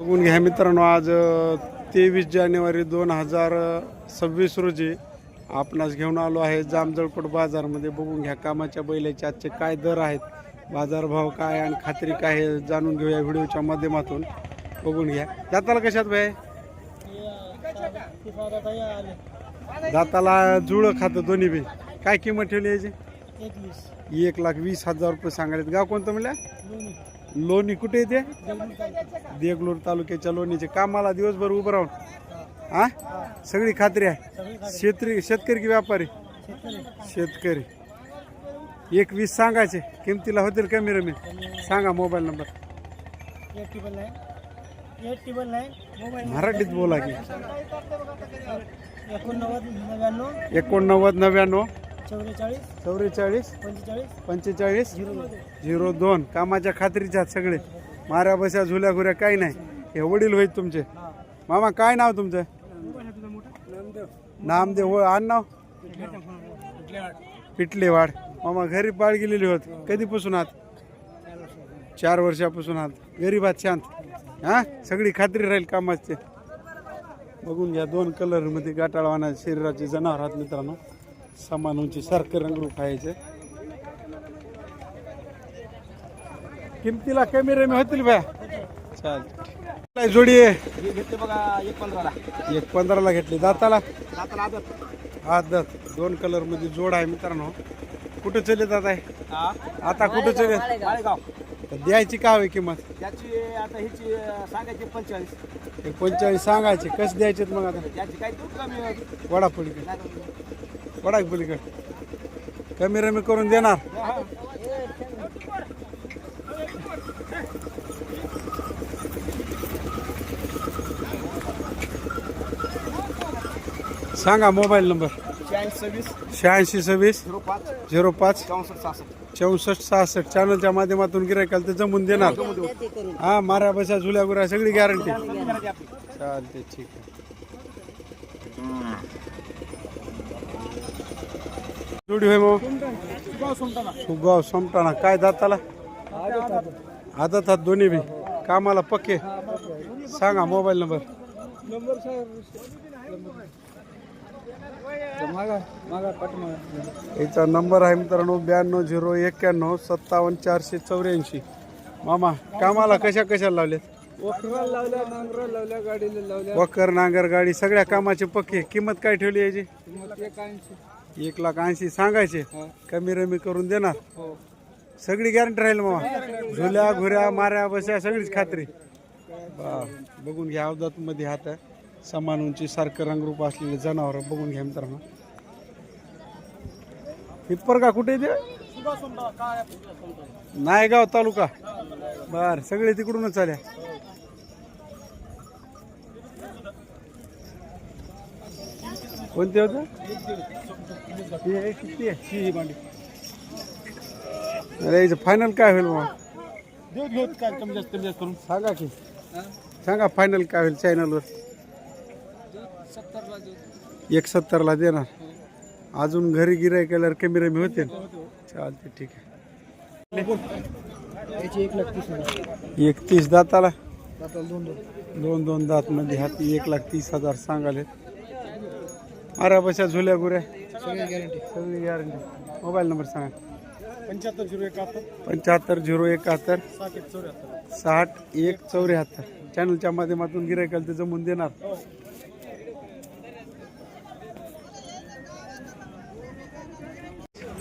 बघून घ्या मित्रांनो आज तेवीस जानेवारी दोन हजार सव्वीस रोजी आपणास घेऊन आलो आहे जामजळकोट बाजारमध्ये. बघून घ्या कामाच्या बैलाचे आजचे काय दर आहेत बाजारभाव काय आणि खात्री काय आहे जाणून घेऊया व्हिडिओच्या माध्यमातून. बघून घ्या. दाताला कशात भाई दाताला जुळं खातं दोन्ही बी. काय किंमत ठेवली याची? एक लाख वीस हजार रुपये सांगायला गाव कोणतं म्हणलं लोणी कुठे येते देगलूर तालुक्याच्या लोणीचे. कामाला दिवसभर उभं राहून. हा? सगळी खात्री आहे. शेतकरी शेतकरी की व्यापारी? शेतकरी. एक वीस सांगायचे. किमतीला होतील कमी रमी सांगा मोबाईल नंबर. मराठीत बोला की. एकोणनव्वद नव्याण्णव एकोणनव्वद नव्याण्णव. चौवेचाळीस चौवेचाळीस पंचेचाळीस पंचेचाळीस झिरो दोन. कामाच्या खात्रीच्या आहेत सगळे. माऱ्या बस्या झुल्या घुऱ्या काही नाही. हे वडील होईल तुमचे. मामा काय नाव तुमचं? नामदेव. हो आण नाव? पिटलेवाड. मामा घरी पाळ गेलेली होत. कधीपासून आहात? चार वर्षापासून आहात. गरीब आहात शांत. हा? सगळी खात्री राहील कामाचे. बघून घ्या दोन कलरमध्ये गाटाळवाना शरीराचे जनावर आहात मित्रांनो. समान उंची सारखं रंगरूप खायचे किमतीला कमी रमी होतील बा चाल काय जोडी आहे. घेतले बघा एक पंधराला एक पंधराला घेतली. दाताला? आता आदत. आदत दोन कलरमध्ये जोड आहे मित्रांनो. कुठं चले जात आहे? हा आता कुठं चले? माळेगाव द्यायची का हवी किंमत? त्याची आता ह्याची सांगायची पंचेचाळीस एक पंचेचाळीस सांगायची. कस द्यायचे मग आता? त्याची काही दूध कमी होती. वडा पलीकडे वडा पलीकडे. कमी रमी करून देणार. सांगा मोबाईल नंबर. शहाऐंशी सव्वीस झिरो पाच चौसष्ट सहासष्ट. चौसष्ट सहासष्ट चॅनलच्या माध्यमातून गिरायकाल ते जमून देणार. हा मारा बसा झुल्या गुरा सगळी गॅरंटी चालते ठीक आहे. जोडी होय मग सुगाव सोमटाणा. काय दाताला? आदत हात दोन्ही बी. कामाला पक्के. सांगा मोबाईल नंबर. याचा नंबर आहे मित्रांनो ब्याण्णव झिरो एक्क्याण्णव सत्तावन्न चारशे चौऱ्याऐंशी. मामा कामाला कशा कशा लावलेत? वकर नांगर गाडी सगळ्या कामाचे पक्के. किंमत काय ठेवली याची? एक लाख ऐंशी सांगायचे. कमी रमी करून देणार. हो. सगळी गॅरंटी राहील मामा. झुल्या घुऱ्या माऱ्या बस्या सगळीच खात्री. बघून घ्या अवधात मध्ये हात आहे. समान उंची सारखं रंगरूप असलेले जनावर बघून घ्या मित्रांनो. हिप्पर का कुठे ते? नायगाव तालुका. बर सगळे तिकडूनच आल्या. कोणते होते? अरे याचं फायनल काय होईल मग? देऊ घेऊ काय कमी जास्त कमी जास्त करून. सांगा की. सांगा फायनल काय होईल चॅनलवर एक सत्तरला देणार. अजून घरी गिराय केल्यावर कमी रमी होते. चालते ठीक आहे. एकतीस दाताला. दाताला दोन दोन दोन दोन दात मध्ये हाती एक लाख तीस हजार सांगाले अरे बशा झुल्या गुऱ्या. सगळी गॅरंटी सगळी गॅरंटी मोबाईल नंबर सांगा. पंच्याहत्तर झिरो एकाहत्तर. पंच्याहत्तर झिरो एकाहत्तर. साठ एक चौऱ्याहत्तर. साठ एक चौऱ्याहत्तर. चॅनलच्या माध्यमातून गिरायकाल ते जमून देणार.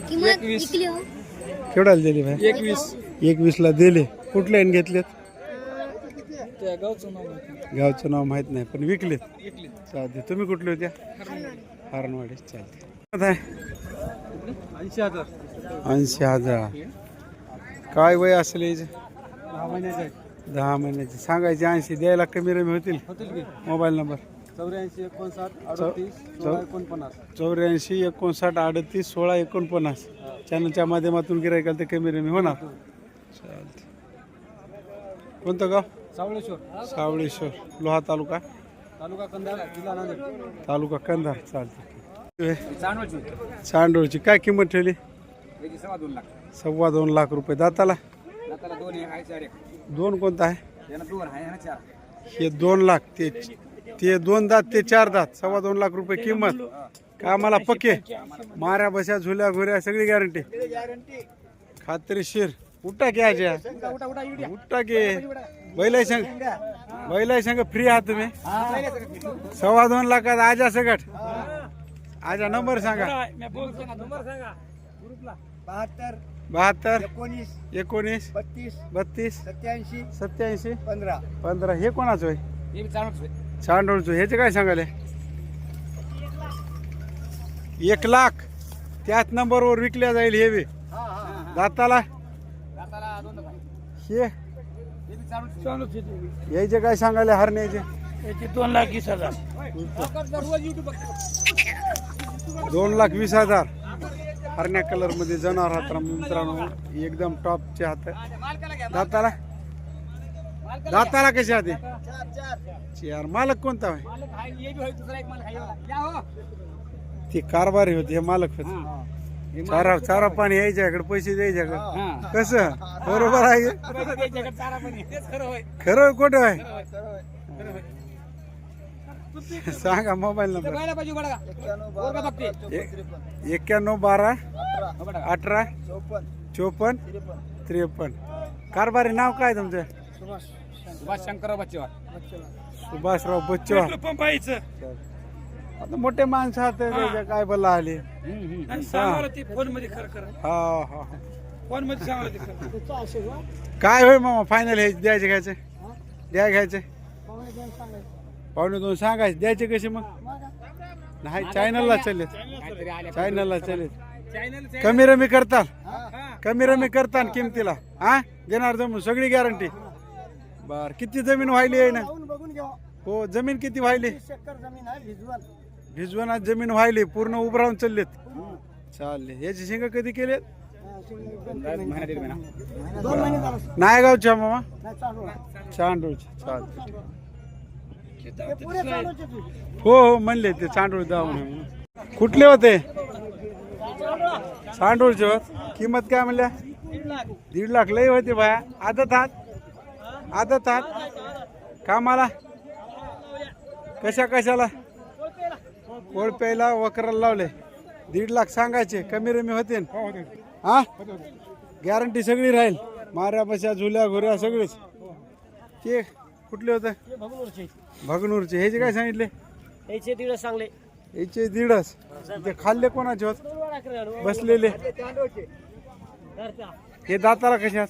किंमत विकली हो. केवढ्याला दिली भाई एकवीस. एकवीसला दिले. कुठल्या ह्याने घेतलेत? त्या गावचं नाव माहिती गावचं नाव माहीत नाही पण विकलेत. विकली चालते तुम्ही कुठले होत्या हरणवाडी चालते ऐंशी हजार. ऐंशी हजार. काय वय असेल याचं? दहा महिन्याचे दहा महिन्याचे. सांगायचे ऐंशी द्यायला कमी रमी होतील? Mobile number. चौऱ्याऐंशी एकोणसाठ अडतीस सोळा एकोणपन्नास. चौऱ्याऐंशी एकोणसाठ अडतीस सोळा एकोणपन्नास. चॅनलच्या माध्यमातून गिरायकाल ते कमी रमी होणार. कोणतं गाव? सावळेश्वर. सावळेश्वर. लोहा तालुका? तालुका कंधार जिल्हा तालुका कंधार. चालते चांडोळची काय किंमत ठेवली? सव्वा दोन लाख. सव्वा दोन लाख रुपये. दाताला? दोन कोणता आहे? हे दोन लाख ते ते दोन दात ते चार दात. सव्वा दोन लाख रुपये किंमत. कामाला पक्के. माऱ्या बशा झुल्या घुऱ्या सगळी गॅरंटी खात्रीशीर उठा की आज्या. उठा उठा की. बैलाय संग बैलाय संग फ्री आहात तुम्ही. सव्वा दोन लाखात आजा सगट. आजा नंबर सांगा. बहात्तर बहात्तर एकोणीस एकोणीस बत्तीस बत्तीस सत्याऐंशी सत्याऐंशी पंधरा. पंधरा. हे कोणाचं आहे चांडोळचं. ह्याचे काय सांगाले एक लाख. त्याच नंबरवर विकल्या जाईल हे बी. हा हा दाताला. हे? यायचे काय सांगाले हरण्याचे? याची दोन लाख वीस हजार. दोन लाख वीस हजार. हरण्या कलरमध्ये जनावर हात मित्रांनो. एकदम टॉपचे हात दाताला? दाताला कसे हाते चार मालक कोणता आहे? हे हो ती कारभारी होती हे मालक होते. चारा चारा पाणी यायच्याकडे पैसे द्यायच्याकडे कसं? बरोबर आहे? खरं खोटं आहे? सांगा मोबाईल नंबर. बघायला पाहिजे बघा पोरगा बघते एक्क्याण्णव बारा. अठरा चौपन्न. चोपन्न त्रेपन्न. त्रेपन्न. कारभारी नाव काय तुमचं? सुभाष सुभाष शंकरराव बच्चेवार. सुभाषराव बच्चवा पंप आहे आता मोठे माणसं आहात त्याच्या काय बोला आले? सांगा ते फोनमध्ये खरं खरं. हा हा हा. फोनमध्ये सांगा ते खरं. काय होय मामा फायनल हे द्यायचे घ्यायचे? द्या घ्यायचे. पावणे दोन सांगायचे द्यायचे कसे मग? नाही चॅनलला चालेल चॅनलला चालेल कमी रमी करताल. कमी रमी करताल किमतीला. हा? देणार जमून सगळी गॅरंटी बर किती जमीन व्हायली आहे ना? हो जमीन किती व्हायली? भिजवणात जमीन व्हायली पूर्ण उभं राहून चाललेत चालले. याची शेंगा कधी केलेत? नायगावच्या मामा. चांडूळचे चालते. हो हो म्हणले ते चांडूळ दावणे म्हणून. कुठले होते? चांडूळचे होत. किंमत काय म्हणल्या? दीड लाख. लय होते बाया. आदत आहात आदत आहात कामाला? कशा कशाला? कोळप्याला वकराला लावले. दीड लाख सांगायचे. कमी रमी होते. हा? गॅरंटी सगळी राहील. माऱ्या बशा झुल्या घुऱ्या सगळेच. ते कुठले होते? भगनूरचे. भगनूरचे ह्याचे काय सांगितले? याचे दीड चांगले याचे दीडच ते खाल्ले कोणाचे होत? बसलेले. हे दाताला कशात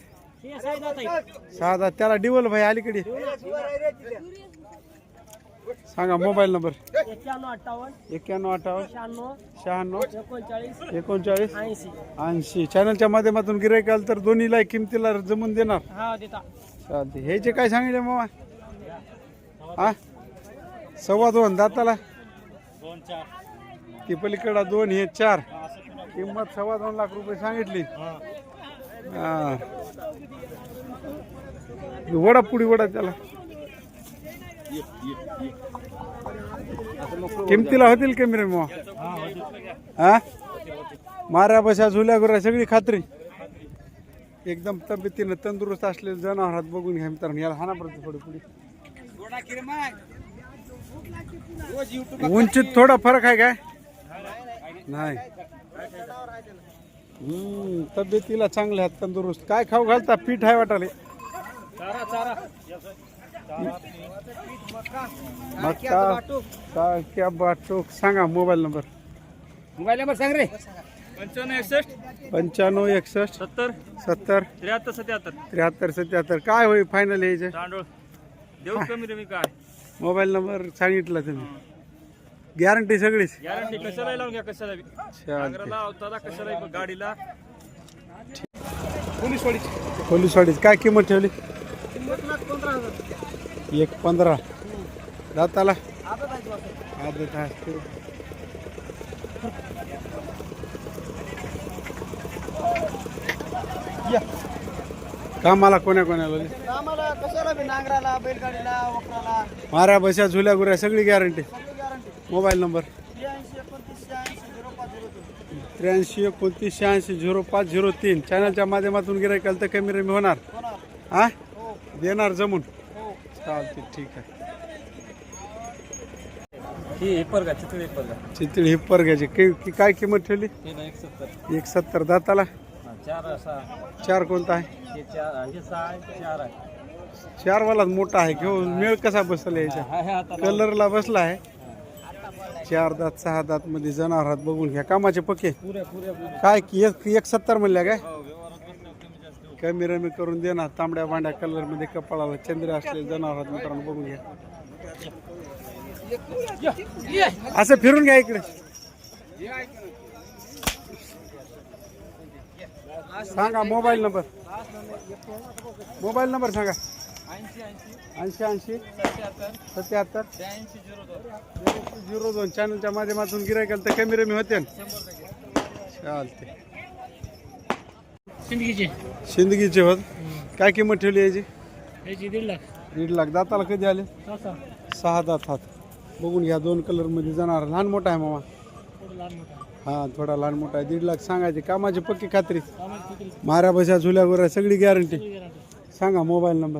सहा दात. त्याला डिवल भाई अलीकडे. सांगा मोबाईल नंबर. एक्क्याण्णव अठ्ठावन्न. एक्क्याण्णव अठ्ठावन्न. शहाण्णव. शहाण्णव. एकोणचाळीस. एकोणचाळीस. ऐंशी. चॅनलच्या माध्यमातून गिरायक आलं तर दोन्हीला किमतीला जमून देणार. हा चालते ह्याचे काय सांगितले मामा? हा? सव्वा दोन दाताला? दोन चार. ती पलीकडा दोन हे चार. किंमत सव्वा दोन लाख रुपये सांगितली. हा. वडा पुडी वडा त्याला. किमतीला होतील कमी रे मग हा माऱ्या बशा झुल्या गुऱ्या सगळी खात्री. एकदम तब्येतीनं तंदुरुस्त असलेले जनावरात बघून घ्या मित्रांनो. याला हाना पडते थोडी पुढे. उंचीत थोडा फरक आहे काय? नाही. हम्म तब्येतीला चांगले आहेत तंदुरुस्त. काय खाऊ घालता? पीठ आहे वाटाले. मक्का बाटूक. सांगा मोबाईल नंबर. मोबाईल नंबर सांग रे. पंचावन्न एकसष्ट. पंच्याण्णव एकसष्ट. सत्तर. सत्तर. त्र्याहत्तर सत्याहत्तर. त्र्याहत्तर सत्याहत्तर. काय होईल फायनल यायचे तांदूळ देऊ कमी रमी काय? मोबाईल नंबर सांगितला तुम्ही. गॅरंटी सगळीच. गॅरंटी कशाला लावून घ्या कशाला बी नांगराला अवताला कशाला बी गाडीला पोलीस वाडीची पोलीसवाडीची. काय किंमत ठेवली? एक पंधरा. दाताला. आदत आहे कामाला कोण्या कोणाला आम्हाला कशाला बी नांगराला बैलगाडीला वखराला. माऱ्या बशा झुल्या गुऱ्या सगळी गॅरंटी सगळी गॅरंटी मोबाईल नंबर? त्र्याऐंशी एकोणतीस शहाऐंशी झिरो पाच झिरो तीन. त्र्याऐंशी एकोणतीस शहाऐंशी झिरो पाच झिरो तीन. चॅनलच्या माध्यमातून गिरायकाल तर कमी रमी होणार. होणार. हा? हो. देणार जमून. हो. चालते ठीक आहे. ही चितळी परगा चितळी ही परग्याची कि- कि- काय किंमत ठेवली? एक सत्तर. एक सत्तर. दाताला? चार चार कोणता आहे? चार हे सहा आहे चार आहे. चार वाला मोठा आहे. घेऊन मेळ कसा बसला याच्या? हा आता कलरला बसला आहे. चार दात सहा दात मध्ये जनावरात बघून घ्या. कामाचे पक्के? पुऱ्या पुऱ्या पुऱ्या काय की एक एक सत्तर म्हणल्या काय? हो कमी रमी करून देणार तांबड्या बांड्या कलरमध्ये कपाळाला चंद्र असले जनावरात मित्रांनो बघून घ्या. असं फिरून घ्या इकडे. सांगा मोबाईल नंबर. मोबाईल नंबर सांगा. ऐंशी ऐंशी. सत्याहत्तर. झिरो दोन. चॅनलच्या माध्यमातून गिरायकाल तर कमी रमी होते चालते सिंदगीचे शिंदगीचे. होत. काय किंमत ठेवली याची? याची दीड लाख. दीड लाख. दाताला कधी आले? सहा दात हात बघून घ्या दोन कलरमध्ये जाणार. लहान मोठा आहे मामा. थोडं लहान मोठा. हा थोडा लहान मोठा आहे. दीड लाख सांगायचे. कामाची पक्की खात्री. मारा बशा झुल्या गोऱ्या सगळी गॅरंटी सांगा मोबाईल नंबर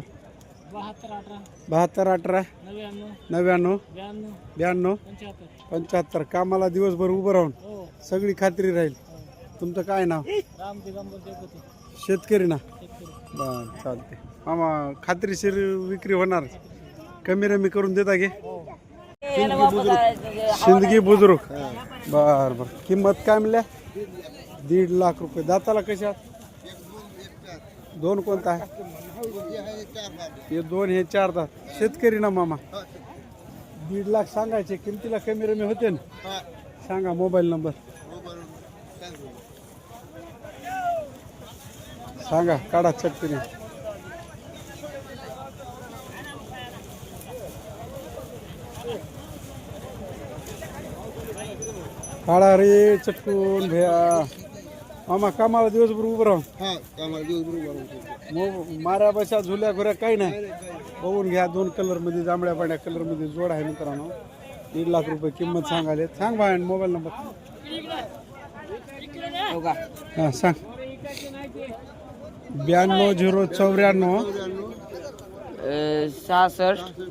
बहात्तर अठरा बहात्तर अठरा नव्याण्णव नव्याण्णव ब्याण्णव ब्याण्णव पंच्याहत्तर. पंच्याहत्तर कामाला दिवसभर उभं राहून हो सगळी खात्री राहील. तुमचं काय नाव? राम दिगंबर देवपती शेतकरी ना? शेतकरी बर चालते आम्हा खात्रीशीर विक्री होणार. कमी रमी करून देता घे शिंदगी बुजुर्ग. बर बर. किंमत काय म्हणल्या? दीड लाख रुपये. दाताला कशा दोन कोणता आहे? हे दोन हे चार दात. शेतकरी ना मामा? दीड लाख सांगायचे. किमतीला कमी रमी होते ना? सांगा मोबाईल नंबर. सांगा काढा चटकरी काढा रे चटकून भया. मामा कामाला दिवसभर उभं राहून. हा कामाला मग माऱ्या बशा झुल्या घुऱ्या काही नाही. बघून घ्या दोन कलरमध्ये जांभळ्या पांढऱ्या कलरमध्ये जोड आहे मित्रांनो. दीड लाख रुपये किंमत सांगाले सांग भाई मोबाईल नंबर हा सांग. ब्याण्णव झिरो चौऱ्याण्णव. सहासष्ट.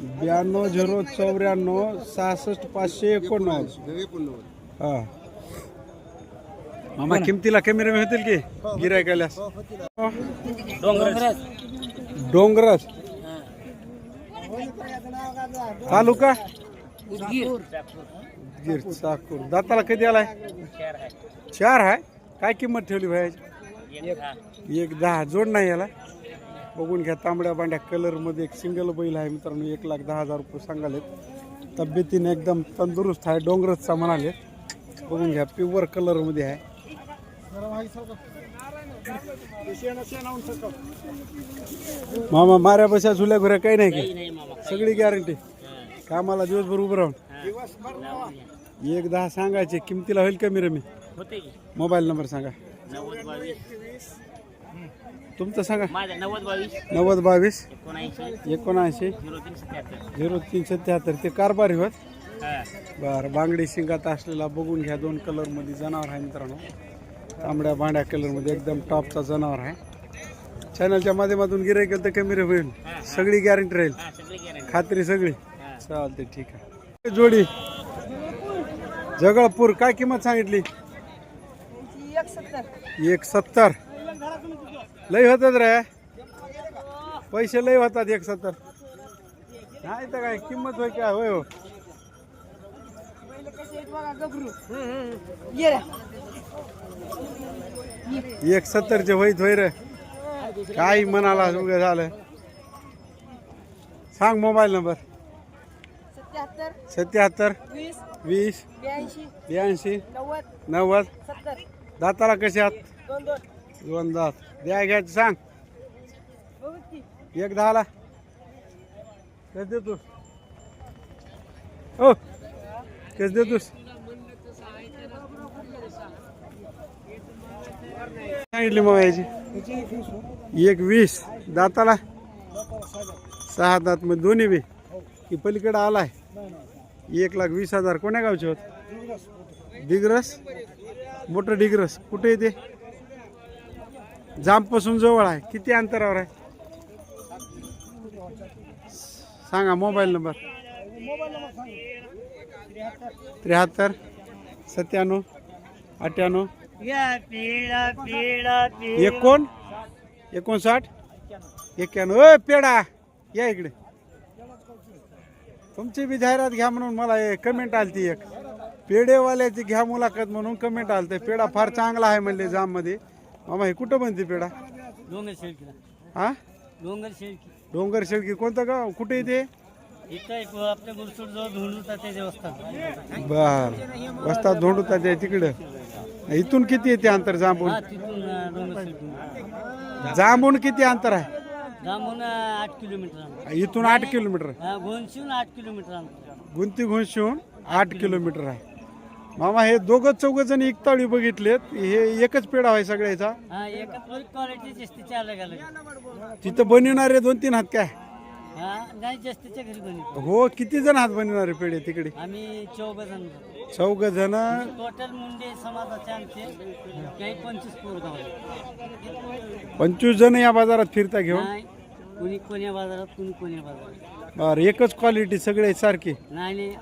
ब्याण्णव झिरो चौऱ्याण्णव सहासष्ट पाचशे एकोणनव्वद. हा. मामा किमतीला कमी रमी होतील. की गिरायकाल्यास डोंगरच तालुका? गिर चाकूर. दाताला कधी आलाय? चार आहे. काय किंमत ठेवली भाई? एक दहा. जोड नाही याला? बघून घ्या तांबड्या बांड्या कलरमध्ये एक सिंगल बैल आहे मित्रांनो एक लाख दहा हजार रुपये सांगालेत. तब्येतीने एकदम तंदुरुस्त आहे डोंगरचा म्हणाले बघून घ्या प्युअर कलरमध्ये आहे. मामा माऱ्या बशा झुल्या घुऱ्या काही नाही की? सगळी गॅरंटी कामाला दिवसभर उभं राहून. एक दहा सांगायचे किमतीला होईल कमी रमी मोबाईल नंबर सांगा. तुमचं सांगा. माझा नव्वद बावीस. नव्वद बावीस. एकोणऐंशी. एकोणऐंशी. झिरो तीन सत्याहत्तर. झिरो तीन सत्याहत्तर. ते कारभारी होत? हा. बरं बांगडी शिंगात असलेला बघून घ्या. दोन कलरमध्ये जनावर आहे मित्रांनो. तांबड्या बांड्या कलरमध्ये एकदम टॉपचा जनावर आहे. चॅनलच्या माध्यमातून गिरायक तर कमी रे होईल सगळी गॅरंटी राहील. हा सगळी गॅरंटी खात्री सगळी. चालते ठीक आहे. जोडी. जगळपूर काय किंमत सांगितली? एक सत्तर लय होतात रे. पैसे लय होतात एक सत्तर नाही तर काय किंमत होय काय होय हो. एक सत्तरचे होईत होय रे. काही म्हणाला उभं झालं. सांग मोबाईल नंबर. सत्याहत्तर वीस ब्याऐंशी नव्वद दाताला कसे आहात? दोन दात. द्या घ्यायचं सांग. एक दहाला कस देतोस? हो कस देतोस? सांगितली मग याची. एक वीस. दाताला? सहा दात. मग दोन्ही बी. की पलीकडे आलाय. एक लाख वीस हजार. कोण्या गावचे होत? डिग्रस. मोठं डिग्रस. कुठे येते जामपासून जवळ आहे. किती अंतरावर आहे? सांगा मोबाईल नंबर. त्र्याहत्तर सत्त्याण्णव अठ्ठ्याण्णव. एकोण एकोणसाठ एक्क्याण्णव अ पेडा या इकडे. तुमची बी जाहिरात घ्या म्हणून मला कमेंट आलती एक. पेढेवाल्याची घ्या मुलाखत म्हणून कमेंट आलते. पेढा फार चांगला आहे म्हणले जाममध्ये. मामा हे कुठं बनते पेढा? डोंगर शेळकीला. हा? डोंगर शेळकी. डोंगर शेळकी. कोणतं गाव? कुठे येते इथं एक आपल्या गुरसूड जवळ धुंडूचा ते देवस्थान बर. वस्तात धोंडूता त्या तिकडं. इथून किती येते अंतर जांबून हा तिथून अं, डोंगर शेळकी जांबून किती अंतर आहे? जांभून आठ किलोमीटर अंतर. इथून आठ किलोमीटर. हा, आठ किलोमीटर अंतर. गुंती घुंशीहून आठ किलोमीटर आहे. मामा हे दोघं चौघ जण एकताळी बघितलेत. हे एकच पेढा आहे सगळ्याचा. हा एकच क्वालिटी जास्तीचे अलग अलग तिथं बनविणारे दोन तीन हात काय? हा नाही जास्तीच्या घरी बनवतो हो किती जण हात बनविणारे पेढे तिकडे? आम्ही चौघ जण. चौघ जण. टोटल मुंडे समाजाचे आमचे काही पंचवीस पोरगाव पंचवीस जण या बाजारात फिरता घेऊन? नाही कुणी कोण्या बाजारात कुणी कोण्या बाजारात. बर एकच क्वालिटी सगळे सारखी. नाही नाही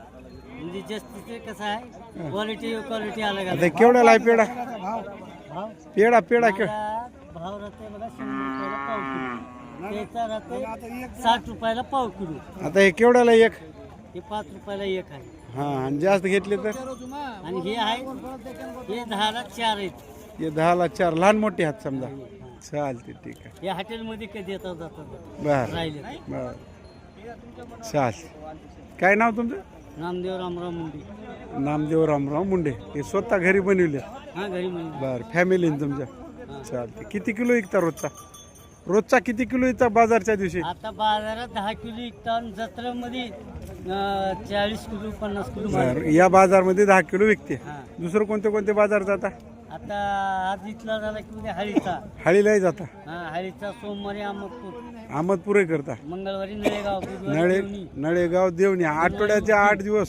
म्हणजे जास्तीचे कसं आहे? क्वालिटी क्वालिटी अलग आता अलग केवढ्याला आहे पेढा? भाव पेढा पेढा माझा भाव राहते बघा शंभर रुपयाला पाव किलो. त्याचा राहते साठ रुपयाला पाव किलो. आता हे केवढ्याला एक? हे पाच रुपयाला एक आहे. हा आणि जास्त घेतले तर? आणि हे आहे हे दहाला चार आहेत. हे दहाला चार लहान मोठे हात समजा. चालते ठीक आहे. हे हॉटेलमध्ये कधी येतात जातात. बर. राहिले. बर. चाल काय नाव तुमचं? नामदेव रामराव मुंडे. नामदेव रामराव मुंडे. हे स्वतः घरी बनवले. हा घरी म्हणजे बर फॅमिली तुमच्या? चालते किती किलो विकता रोजचा? रोजचा किती किलो विकता बाजारच्या दिवशी? आता बाजारात दहा किलो विकतात आणि जत्रेमध्ये अं, चाळीस किलो पन्नास किलो माल. बर या बाजारमध्ये दहा किलो विकते. हा. दुसरं कोणते कोणते बाजार जाता? आता आज इथला झाला की उद्या हळीचा. हळीलाही जाता. हा हळीचा सोमवारी अहमदपूर करता. मंगळवारी नळेगाव बुधवारी नळे देवणी, नळेगाव देवणी. आठवड्याचे आठ दिवस.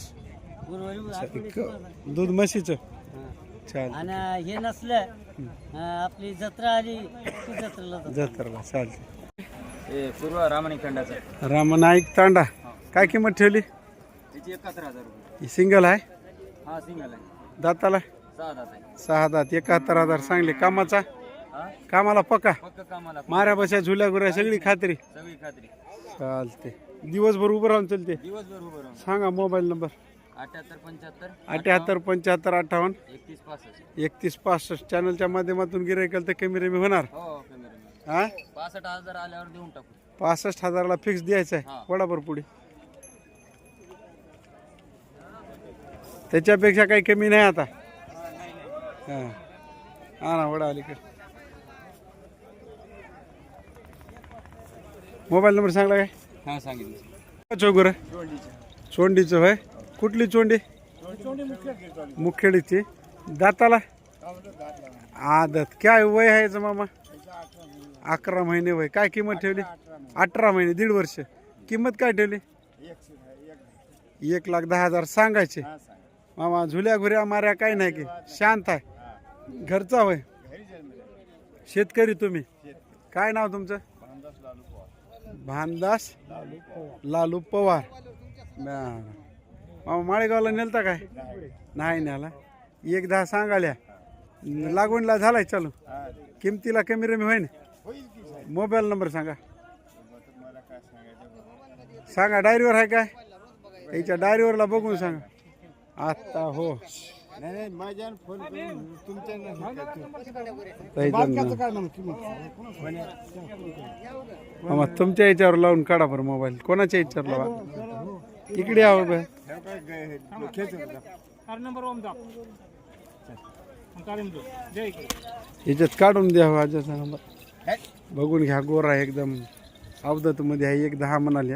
गुरुवारी आठवड्याची बाजार. दूध म्हशीचं. हा. चाल आणि हे नसलं अं, आपली जत्रा आली की जत्रेला जातो. जत्रेला चालते पूर्व रामाणी खंडाचा रामनाईक तांडा. काय किंमत ठेवली? त्याची एकाहत्तर हजार रुपये. ही सिंगल आहे? हा सिंगल आहे. दाताला? सहा दात आहे. सहा दात. एकाहत्तर हजार सांगले. कामाचा? हा कामाला पक्का कामाला माऱ्या बशा झुल्या गुऱ्या सगळी खात्री. सगळी खात्री. चालते दिवसभर उभं राहून चालते दिवसभर उभं राहून. सांगा मोबाईल नंबर. अठ्याहत्तर पंच्याहत्तर अठ्याहत्तर पंच्याहत्तर अठ्ठावन्न. एकतीस पासष्ट. एकतीस पासष्ट चॅनलच्या माध्यमातून गिरायकल तर कमी रेमी होणार. हो हा? पासष्ट हजार आल्यावर देऊन टाकू. पासष्ट हजाराला फिक्स द्यायचं आहे. वडाभर पुढे. त्याच्यापेक्षा काही कमी नाही आता. हा ना वडा अलीकडे. मोबाईल नंबर सांगला काय? हा सांगितलं चौगर चोंडीचं होय. कुठली चोंडी? मुखेडीची. दाताला? आदत. काय वय आहे याचं मामा? अकरा महिने वय. काय किंमत ठेवली? अठरा महिने दीड वर्ष. किंमत काय ठेवली? एक लाख दहा हजार. सांगायचे. मामा झुल्या घुऱ्या माऱ्या काय नाही की. शांत आहे. घरचा होय. शेतकरी तुम्ही. काय नाव तुमचं? भानदास लालू पवार. बरं. मामा माळेगावला नेलता काय? नाही नेला. एक दहा सांगाल्या. लागवणला झालाय चालू. किमतीला कमी रमी होईन. मोबाईल नंबर सांगा. सांगा डायरीवर आहे काय? याच्या डायरीवरला बघून सांगा. आता हो. नाही नाही माझ्या फोन करून तुमच्या मामा तुमच्या याच्यावर लावून काढा बरं मोबाईल. कोणाच्या याच्यावर लावा? इकडे यावं बरं याच्यात काढून द्यावं आजाचा नंबर. बघून घ्या गोरा आहे एकदम अवदत मध्ये आहे एक दहा म्हणाले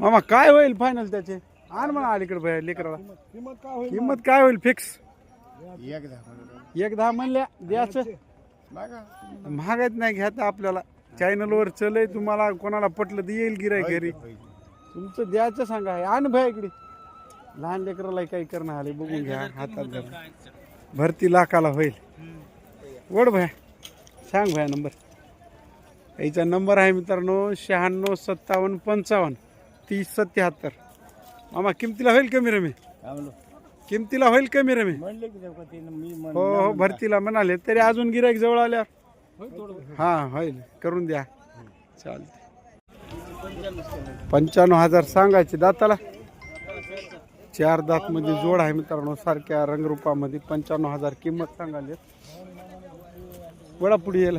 मामा काय होईल फायनल त्याचे? आण म्हणा अलीकडे भया लेकराला. किंमत काय होईल किंमत काय होईल? फिक्स एक दहा एक दहा म्हणल्या द्यायचं. बघा महागात नाही घ्यायचं आपल्याला. चॅनलवर चलय तुम्हाला कोणाला पटलं तर येईल गिराय घरी. तुमचं द्यायचं सांगा. आण भया इकडे. लहान लेकराला काही करणं आले बघून घ्या हातात धरा भरती लाखाला होईल. ओढ भया. सांग भया नंबर. याचा नंबर आहे मित्रांनो शहाण्णव सत्तावन्न पंचावन्न तीस सत्याहत्तर. मामा किमतीला होईल कमी रमी? किमतीला होईल कमी म्हणले की ते मी म्हण- हो हो भरतीला म्हणाले तरी अजून गिराईक जवळ आल्यावर. हा होईल. करून द्या. चालते पंच्याण्णव हजार सांगायचे दाताला. चार दात मध्ये जोड आहे मित्रांनो सारख्या रंगरूपामध्ये पंच्याण्णव हजार किंमत सांगाले वडापुडी यायला.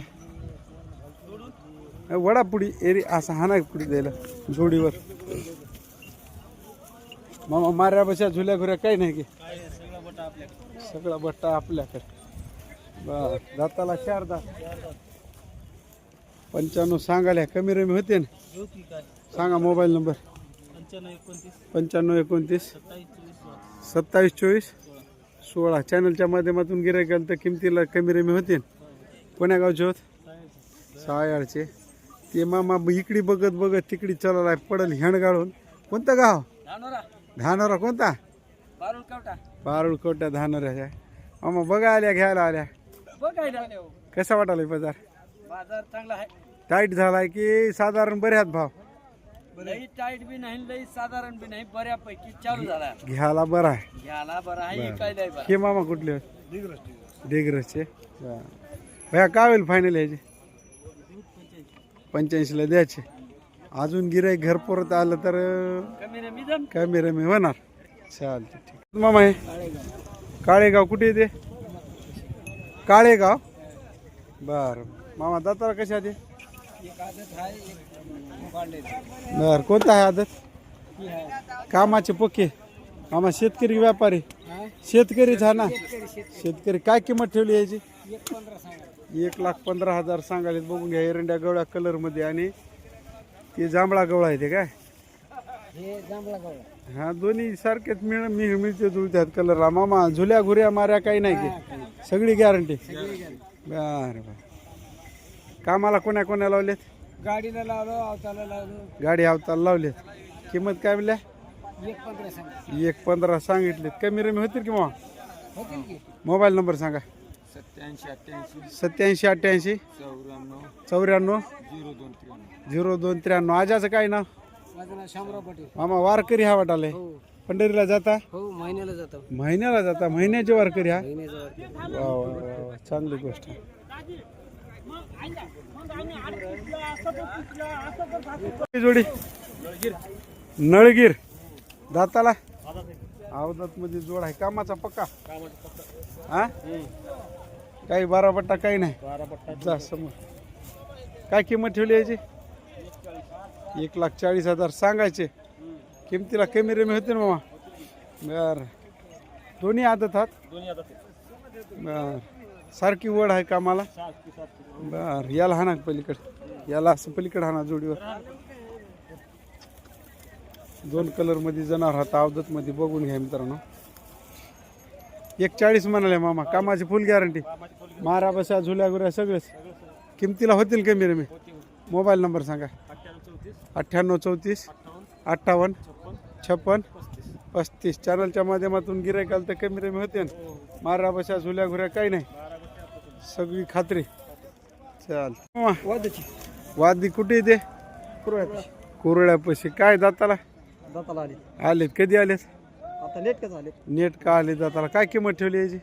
वडापुडी एरी असा हा नाही पुढे द्यायला जोडीवर. मामा मार्या बशा झुल्या घुऱ्या काही नाही की. सगळा बट्टा आपल्याकडे. बर दाताला चार दात. पंच्याण्णव सांगायला कमी रमी होते ना. सांगा मोबाईल नंबर. पंच्याण्णव एकोणतीस. सत्तावीस चोवीस. सोळा. चॅनलच्या माध्यमातून गिरायक तर किमतीला कमी रमी होते ना. कोण्या गावचे होत? सायाळचे. ते मामा इकडे बघत बघत तिकडे चला पडल हेण गाळून कोणतं गाव? धानोरा कोणता? बारून कवटा पारुळ कोट्या धानोऱ्या मामा बघा आल्या घ्यायला आल्या. बघायला कसा वाटायला बाजार? बाजार चांगला आहे. टाईट झालाय की साधारण बऱ्याच भाव? लई टाईट बी नाही लई साधारण बी नाही बऱ्यापैकी चालू झाला घ्यायला बरा आहे. घ्यायला बरं आहे काय नाही बरं हे मामा कुठले डिग्रसचे भया काय होईल फायनल ह्याचे? पंच्याऐंशीला द्यायचे. अजून गिराय घर परत आलं तर कमी रमी होणार. चालते ठीक मामा हे काळेगाव कुठे येते काळेगाव? बर. मामा दातारा कशा ते? आदत आहे बर कोणता आहे आदत? कामाचे पक्के. मामा शेतकरी व्यापारी. शेतकरीच हा ना शेतकरी काय किंमत ठेवली याची? एक लाख पंधरा हजार सांगायला बघून घ्या एरंड्या गवळ्या कलरमध्ये आणि ते जांभळा गवळा आहे ते काय? हे हा दोन्ही सारखेच मिळ मिळ मिळते जुळतात कलर मामा झुल्या घुऱ्या माऱ्या काही नाही की. सगळी गॅरंटी बर बर. कामाला कोण्या कोण्या लावलेत? गाडीला लावलो अवताला लावलो. गाडी अवताला लावलेत. किंमत काय म्हणल्या? एक पंधरा सांगा. एक पंधरा सांगितले कमी रमी होतील किंवा मोबाईल नंबर सांगा. सत्याऐंशी अठ्ठ्याऐंशी. सत्याऐंशी अठ्ठ्याऐंशी. चौऱ्याण्णव. चौऱ्याण्णव. झिरो दोन त्र्याण्णव. झिरो दोन त्र्याण्णव. आजाचं काय नाव? माझं नाव शामराव पटेल. मामा वारकरी हा वाटाले. हो. पंढरीला जाता? हो महिन्याला जातो. महिन्याला जाता? महिन्याचे वारकरी हा? महिन्याचा वा वा वा वा. चांगली गोष्ट आहे. जोडी. नळगीर. दाताला? अवदात मध्ये जोड आहे. कामाचा पक्का? हा? काही बारा पट्टा काही नाही. जा समोर. काय किंमत ठेवली याची? एक लाख चाळीस हजार. सांगायचे. किमतीला कमी रमी होते ना मामा? बर. दोन्ही आदत हात बर. सारखी वड आहे कामाला? बर. याला हाना पलीकडे. याला असं पलीकडे हाना जोडीवर. दोन कलरमध्ये जनावर हात अवदत मध्ये बघून घ्या मित्रांनो. एक चाळीस म्हणाले मामा. कामाची फुल गॅरंटी मारा बसा झुल्या गुऱ्या सगळेच. किमतीला होतील कमी रमी मोबाईल नंबर सांगा. अठ्ठ्याण्णव चौतीस अठ्ठावन्न छप्पन पस्तीस. चॅनलच्या माध्यमातून गिरायकाल तर कमी रमी होते मारा बशा झुल्या घुऱ्या काही नाही. सगळी खात्री. चाल. वादी कुठे येते कुरळ्यापाशी. काय दाताला? दाताला आले. आलेत. कधी आलेत? आता लेट का झाले नेट का आले दाताला. काय किंमत ठेवली याची?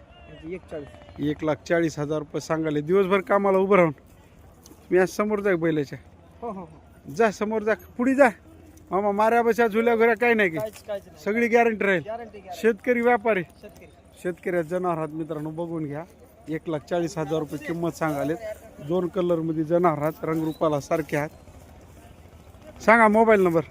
एक चाळीस एक लाख चाळीस हजार रुपये सांगाले दिवसभर कामाला उभं राहून. मी आज समोर जा बैलाच्या. हो हो जा समोर जा. पुढे जा. मामा बशा झुल्या घुऱ्या काही नाही की. काहीच सगळी गॅरंटी राहील. गॅरंटी शेतकरी व्यापारी. शेतकरी. शेतकऱ्या जनावर आहात मित्रांनो बघून घ्या. एक लाख चाळीस हजार रुपये किंमत सांगाले दोन कलरमध्ये जनावर आहात रंगरूपाला सारखे आहात. सांगा मोबाईल नंबर.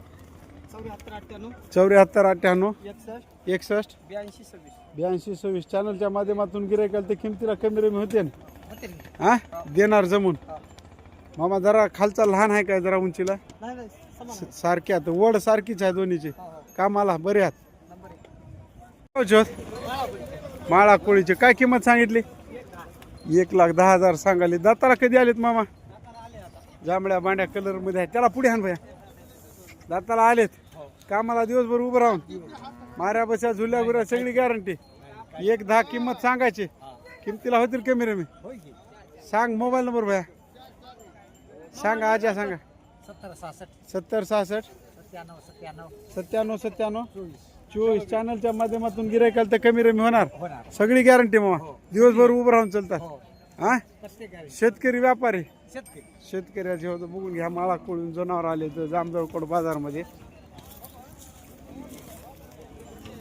चौऱ्याहत्तर अठ्ठ्याण्णव. चौऱ्याहत्तर अठ्ठ्याण्णव. एकसष्ट. एकसष्ट. ब्याऐंशी सव्वीस. ब्याऐंशी सव्वीस चॅनलच्या माध्यमातून गिरायकाल तर किमतीला कमी रमी होते ना. हा? देणार जमून. मामा जरा खालचा लहान आहे काय जरा उंचीला? नाही नाही समान सारखी आता वड सारखीच आहे दोन्हीची. हो हो. कामाला बरे आहात. नंबर एक. हो, ज्योत. माळा कोळीची काय किंमत सांगितली? एक लाख दहा हजार सांगाले दाताला कधी आलेत मामा? जांभळ्या बांड्या कलरमध्ये आहे त्याला पुढे हाण भया दाताला आलेत. कामाला दिवसभर उभं राहून. माऱ्या बसा झुल्या गुऱ्या सगळी गॅरंटी एक दहा किंमत सांगायची. किमतीला होतील कमी रमी सांग मोबाईल नंबर भया. सांगा आजा सांगा. सत्तर सहासष्ट. सत्त्याण्णव सत्त्याण्णव. चोवीस. चॅनलच्या माध्यमातून गिरायकाल तर कमी रमी होणार. सगळी गॅरंटी मामा. दिवसभर उभं राहून चालतात. हो. हा? शेतकरी व्यापारी. शेतकरी. शेतकऱ्याचे होतं बघून घ्या माळा कोळून जनावर आले तर जामजळकोट बाजारमध्ये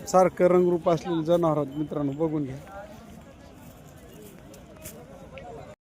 सारखं रंगरूप असलेले जनावर आहेत मित्रांनो बघून घ्या.